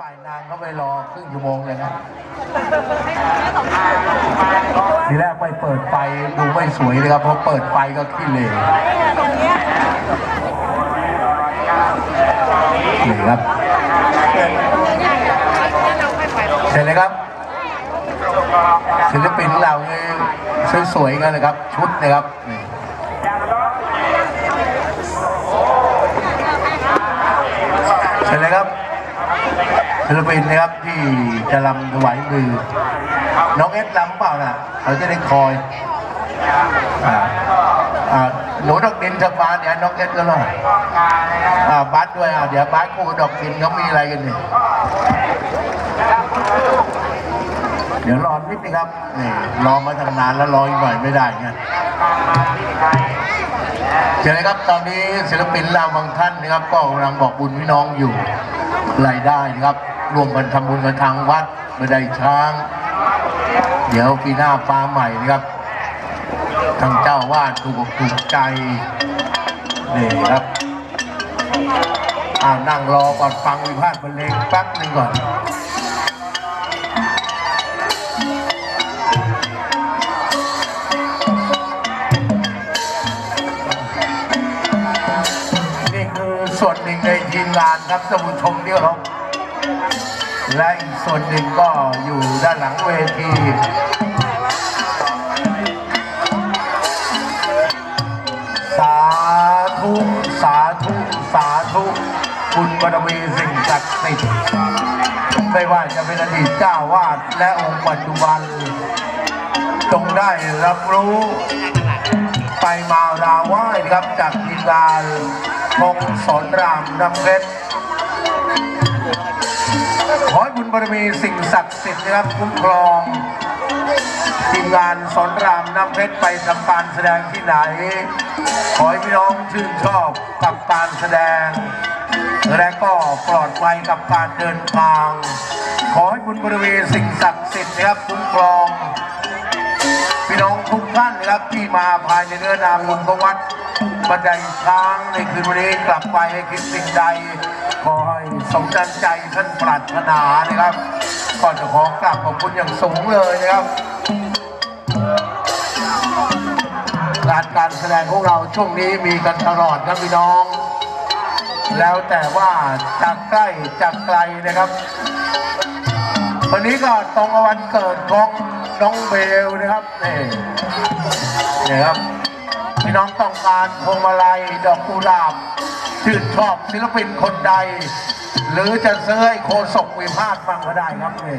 ฝ่ายนางเขาไปรอครึ่งชั่วโมงเลยครับทีแรกไปเปิดไฟดูไม่สวยเลยครับเพราะเปิดไฟก็ขี้เหร่นี่ครับเสร็จเลยครับศิลปินเราเนี่ยสวยๆกันเลยครับ ชุดนะครับนี่เสร็จเลยครับ ศิลปินนะครับที่จะรำถวายมือ น้องเอสรำเปล่าน่ะเขาจะได้คอยอ่าอ่าหนูดอกดินสบานเนี่ยน้องเอสก็รอดอ่าบัสด้วยอ่าเดี๋ยวบัสคู่ดอกดินเขามีอะไรกันเนี่ยเดี๋ยวรอนิดนึงครับนี่รอมาตั้งนานแล้วรออีกหน่อยไม่ได้ไงเจอเลยครับตอนนี้ศิลปินเราบางท่านนะครับ ก็กำลังบอกบุญพี่น้องอยู่รายได้นะครับ รวมกันทำบุญกับทางวัดบันไดช้าง เดี๋ยวปีหน้าฟ้าใหม่นะครับ ทางเจ้าวาดถูกถูกใจนี่ครับอ่านั่งรอก่อนฟังวิพากษ์บรรเลงแป๊บหนึ่งก่อนนี่คือส่วนหนึ่งในทีมงานครับท่านผู้ชมที่เคารพ และอีกส่วนหนึ่งก็อยู่ด้านหลังเวทีสาธุสาธุสาธุคุณบารมีสิ่งศักดิ์สิทธิ์ไม่ว่าจะเป็นอดีตเจ้าวาดและองค์ปัจจุบันจงได้รับรู้ไปมาราไหว้ครับจากทีมงานพงศรรามน้ำเพชร ขอให้บุญบารมีสิ่งศักดิ์สิทธิ์นะครับคุ้มครองทีมงานสอนรามน้ำเพชรไปทำการแสดงที่ไหน ขอให้พี่น้องชื่นชอบกับการแสดง และก็ปลอดภัยกับการเดินทาง ขอให้บุญบารมีสิ่งศักดิ์สิทธิ์นะครับคุ้มครอง พี่น้องทุกท่านนะครับที่มาภายในเนื้อนามบุญประวัติบันไดช้างในคืนวันนี้กลับไปให้คิดสิ่งใดขอ สมดังใจท่านปรารถนานะครับก็จะขอกราบขอบคุณอย่างสูงเลยนะครับการการแสดงของเราช่วงนี้มีกันตลอดครับพี่น้อง แล้วแต่ว่าจากใกล้จากไกลนะครับ วันนี้ก็ตรงวันเกิดของน้องเบลนะครับนี่นี่ครับพี่น้องต้องการพวงมาลัยดอกกุหลาบชื่นชอบศิลปินคนใด หรือจะซื้อให้โคศกวิพาทฟังก็ได้ครับนี่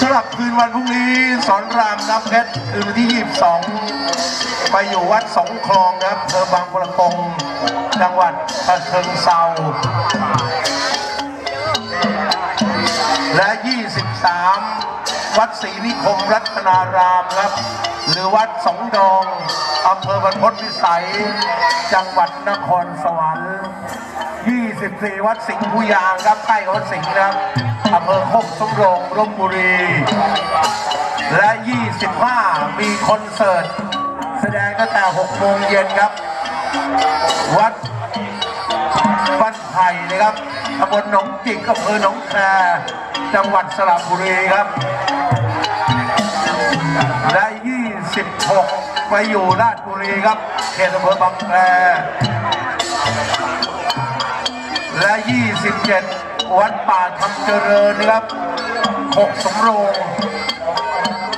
สำหรับคืนวันพรุ่งนี้สอนรามน้ำเพชรคืนวันที่ 22 ไปอยู่วัดสองคลองครับอำเภอบางประกงจังหวัดฉะเชิงเซาและ 23 วัดศรีนิคมรัตนารามครับหรือวัดสองดองอำเภอบรรพตวิสัย จังหวัดนครสวรรค์ 24 วัดสิงห์พุยางครับใกล้วัดสิงห์นะครับอำเภอโคกสมโรงลบบุรี และ 25 มีคอนเสิร์ต แสดงตั้งแต่ 6 โมงเย็นครับ วัดบ้านไผ่นะครับตำบลหนองจิกอำเภอหนองแคจังหวัดสระบุรีครับ และ 26 ไปอยู่ราชบุรีครับ เขตอำเภอบางแคและ 27 วัดป่าธรรมเจริญครับ 6สำโรง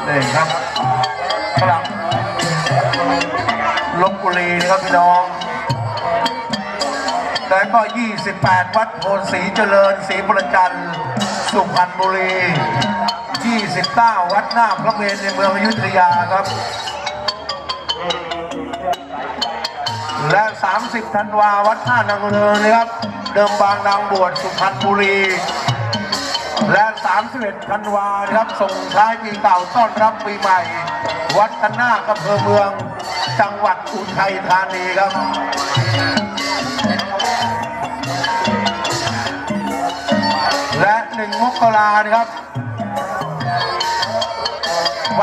นี่ครับครับลบบุรีนะครับพี่น้องแล้วก็ 28 วัดโพนศรีเจริญศรีประจันทร์สุพรรณบุรี 29 วัดหน้าพระเมรุในเมืองอยุธยาครับ และ 30 ธันวาวัดท่านางเริงนะครับ เดิมบางนางบวชสุพรรณบุรี และ 31 ธันวาครับส่งท้ายปีเก่าต้อนรับปีใหม่ วัดตนาอำเภอเมืองจังหวัดอุทัยธานีครับและหนึ่งมกรานะครับ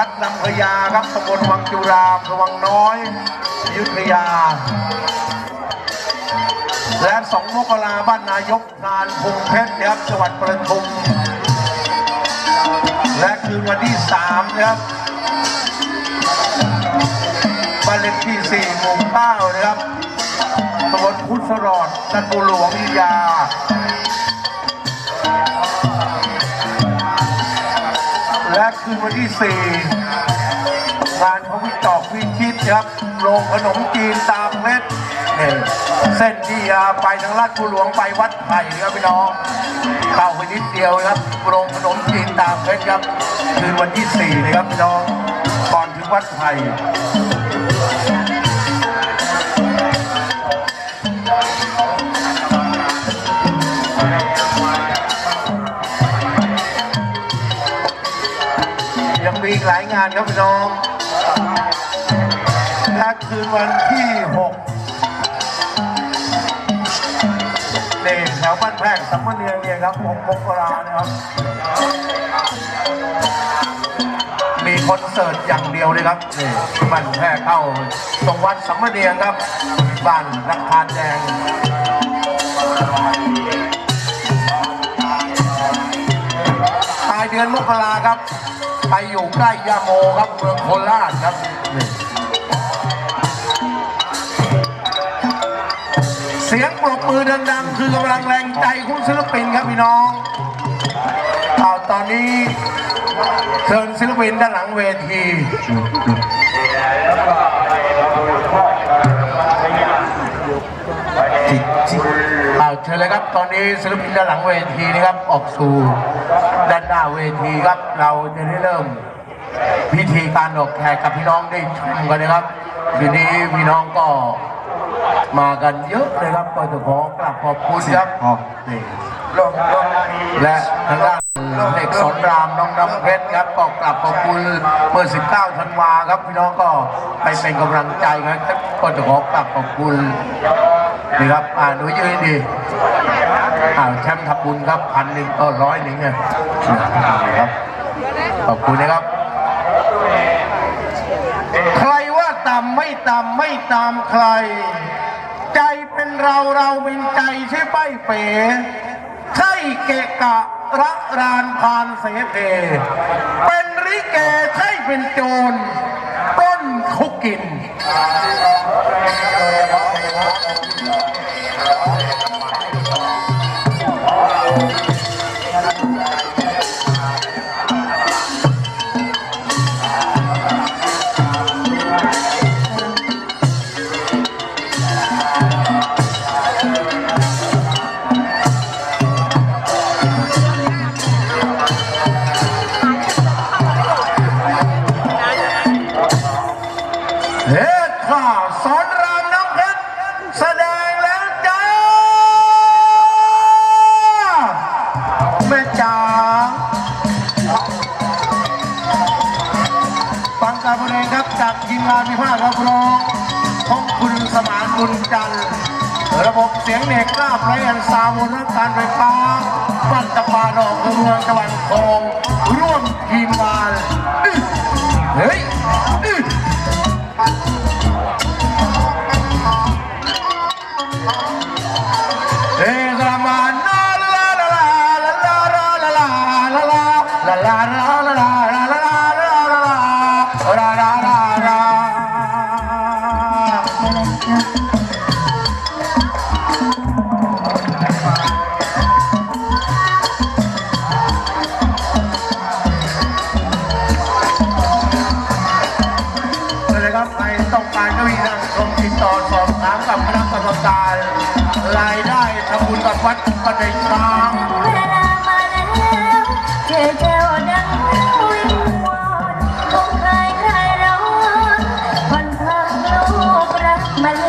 วัดนำพญาครับตำบลวังจุราอำเภอวังน้อยยุทธยา และสองมกราบ้านนายกงานพงเพชรนะครับจังหวัดประทุม และคืนวันที่สามนะครับบ้านเลขที่สี่หมู่เก้านะครับตำบลพุทธรอดนันบุหลวงวิยา คนวันที่สี่งานพระวิจอกวิชิตครับโรงขนมจีนตามเม็ดนี่เส้นที่ยาไปทางลาดบุหลวงไปวัดไผ่ครับพี่น้องเข้าไปนิดเดียวครับโรงขนมจีนตามเม็ดครับคืนวันที่สี่นะครับพี่น้องก่อนถึงวัดไผ่ มีอีกหลายงานครับพี่น้องและคืนวันที่หกนี่แถวบ้านแพรกสัมมเนียงเนี่ยครับผมมกรานะครับ มีคอนเสิร์ตอย่างเดียวเลยครับนี่บ้านแพรกเข้าตรงวัดสัมมเนียงครับบ้านรักพานแดงปลายเดือนมกราครับ ไปอยู่ใกล้ยาโมครับเมืองโคราชครับเสียงปรบมือดังๆคือกำลังแรงใจของศิลปินครับพี่น้องเอาตอนนี้เชิญศิลปินด้านหลังเวทีเอาเชิญเลยครับตอนนี้ศิลปินด้านหลังเวทีนะครับออกสู่ ด้านหน้าเวทีครับ เราจะได้เริ่ม พิธีการออกแขกกับพี่น้องได้ชมกันนะครับทีนี้พี่น้องก็มากันเยอะเลยครับก็จะขอกราบขอบคุณครับนี่และทางด้านเด็กสอนรามน้องน้ำเพชรครับก็กราบขอบคุณเมื่อ 19 ธันวาครับพี่น้องก็ไปเป็นกำลังใจครับก็จะขอกราบขอบคุณนี่ครับอ่าหนูยืนดี อ่าแชมป์ทับบุญครับพันหนึ่งก็ร้อยหนึ่งเนี่ยครับขอบคุณนะครับ ใครว่าต่ำไม่ต่ำไม่ตามใคร ใจเป็นเราเราเป็นใจใช่ไหมเป๋ใช่เกะกะระรานพานเสเพเป็นริเกใช่เป็นโจรปล้นคุกกิน สียงเด็กราบไพรอันซาวน์รักการไฟฟ้าบันตะปาดอกเมืองตะวันทองร่วมทีมงานเฮ้ย กับวัดปัจจัยช้างเวลามาแล้วเจอเจ้าดังวิงวอนคงเคยใครร้อนคนพาลูกรักมาเล่น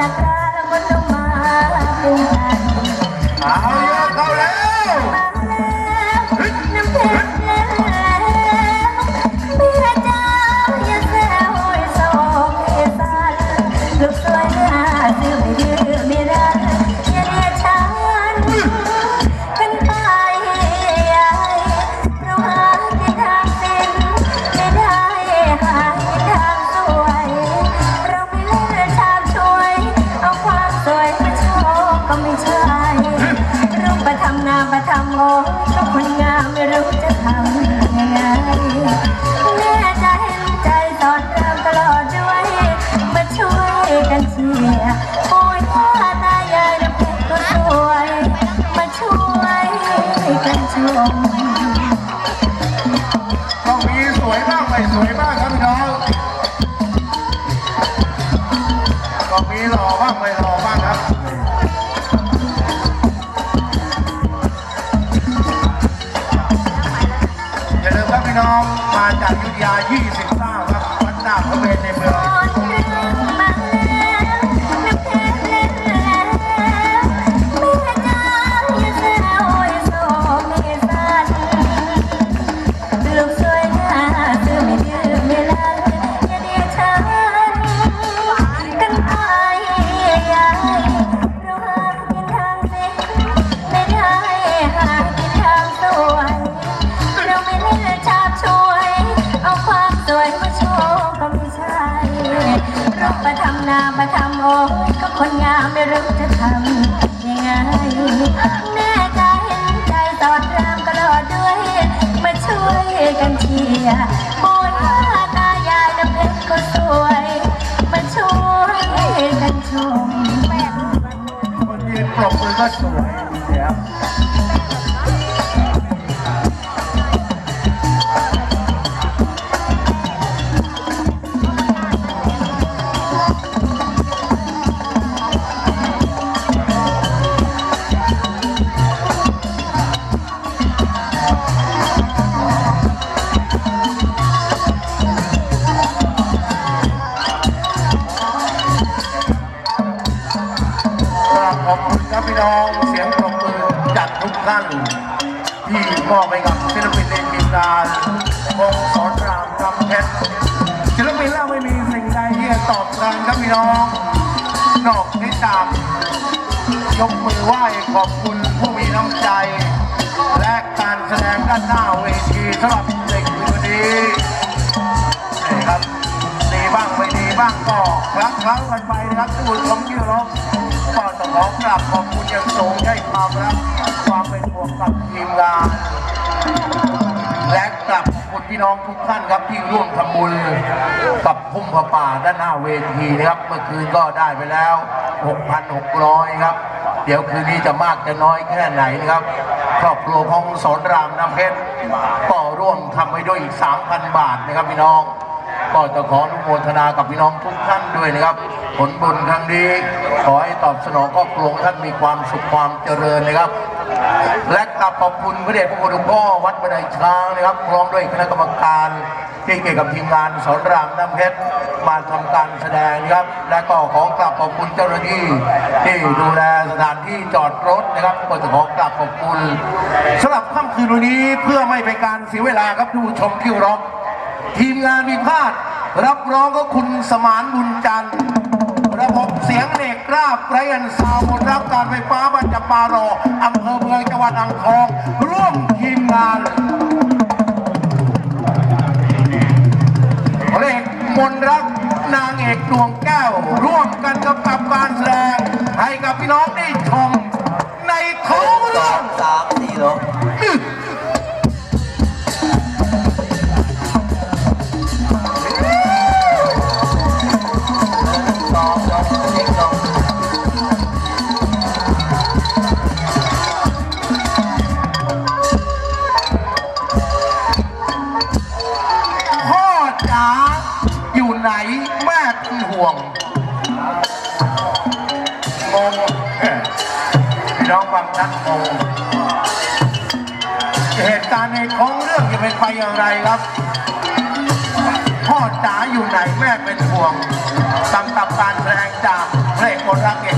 นะคะแล้วก็จะมาปรุง 回放，回回。 ก็คนงามไม่รู้จะทำยังไง แม่ใจเห็นใจตอดรามก็รอด้วย มาช่วยกันเชียร์บุญตายายน้ำเพชรก็สวย มาช่วยกันชม คนยืนปรบมือก็สวย น้องเสียงปรบมือจากทุกท่านที่มอบให้กับศิลปินในทีมงานวงสอนรามกำเพชรศิลปินแล้วไม่มีสิ่งใดที่จะตอบแทนครับพี่น้องนอกจากยกมือไหว้ขอบคุณผู้มีน้ำใจ และการแสดงด้านหน้าเวทีสำหรับเด็กคนนี้นี่ครับดีบ้างไม่ดีบ้างก็ครั้งครั้งกันไปนะครับทุกคนที่รพก็ต้ องขอกราบขอบคุณอย่างสูงให้ความรักความเป็นห่วงกับทีมงานและกลับขอบคุณพี่น้องทุกท่านครับที่ร่วมทำบุญกับพุ่มผาป่าด้านหน้าเวทีนะครับ เมื่อคืนก็ได้ไปแล้ว 6,600 ครับ เดี๋ยวคืนนี้จะมากจะน้อยแค่ไหนนะครับครอบครัวของสอนรามน้ำเพชรก็ร่วมทำไปด้วยอีก 3,000 บาทนะครับพี่น้อง ก็จะขออนุโมทนากับพี่น้องทุกท่านด้วยนะครับ ผลบุญครั้งนี้ ขอให้ตอบสนองครอบครัวของท่านมีความสุขความเจริญนะครับ และกลับขอบคุณพระเดชพระคุณหลวงพ่อวัดบันไดช้างนะครับพร้อมด้วยคณะกรรมการที่เกี่ยวกับทีมงานสอนรามน้ำเพชรมาทำการแสดงนะครับ และก็ขอกลับขอบคุณเจ้าหน้าที่ที่ดูแลสถานที่จอดรถนะครับก็จะขอกลับขอบคุณสำหรับค่ำคืนวันนี้เพื่อไม่เป็นการเสียเวลาครับทุกผู้ชมที่รักทีมงานมีพลาดรับรองก็คุณสมานบุญจันทร์ สียงเอกราบไรอันสาวบนรับการไฟฟ้าบัญจปารออำเภอเมืองจังหวัดอ่างทอง ร่วมทีมงานพระเอกมนรักนางเอกดวงแก้ว เป็นห่วงงงเอ้ยพี่น้องบางท่านงงเหตุการณ์ในท้องเรื่องจะเป็นไปอย่างไรครับ พ่อจ๋าอยู่ไหนแม่เป็นห่วงตำตับการแสดงจากพระเอกคนรักเอ